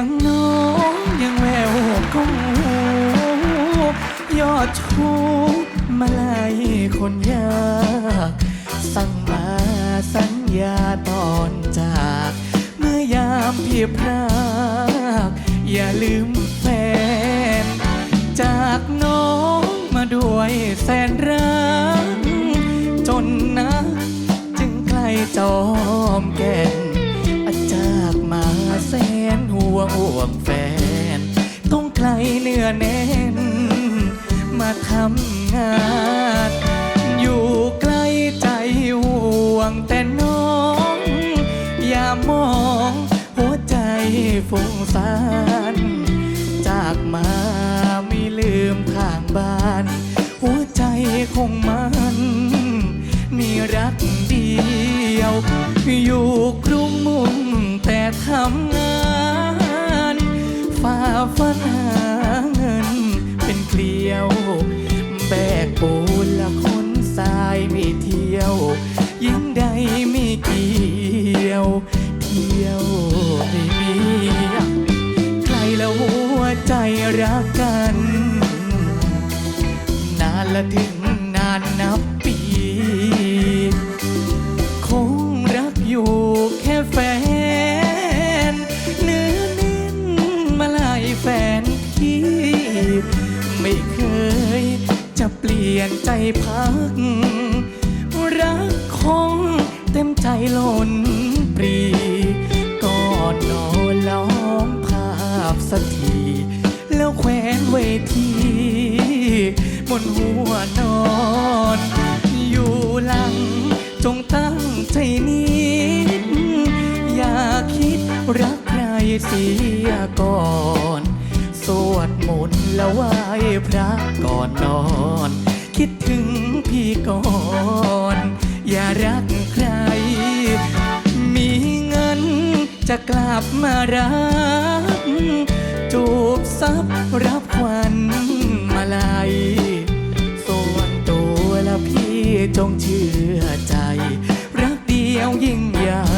ยงน้องยังแววก้งหูยอดชูมาไล่คนยากสั่งมาสัญญาตอนจาก เมื่อยามเพียพรากอย่าลืมแฟน จากน้องมาด้วยแสนรักจนน้า งานอยู่ใกล้ใจห่วงแต่น้อง อย่ามองหัวใจฟุ้งซ่านจากมาไม่ลืมทางบ้าน หัวใจคงมันมีรักเดียว อยู่กรุงมุ่งแต่ทำ ปูนละคนทรายไม่เที่ยว ยิ่งใดไม่เกี่ยว เที่ยวไม่มีใครละหัวใจรักกัน นานละถึงนานนับปี ลี่ยนใจพัก รักคงเต็มใจล้นปรีก่อนนอนล้อมภาพสักทีแล้วแขวนเวทีบนหัวนอน อยู่หลังจงตั้งใจนิดอย่าคิดรักใครเสียก่อน สวดมนต์แล้วไหว้พระก่อนนอน คิดถึงพี่ก่อน อย่ารักใคร มีเงินจะกลับมารัก จูบซับรับควันมาลายส่วนตัวและพี่จงเชื่อใจ รักเดียวยิ่งใหญ่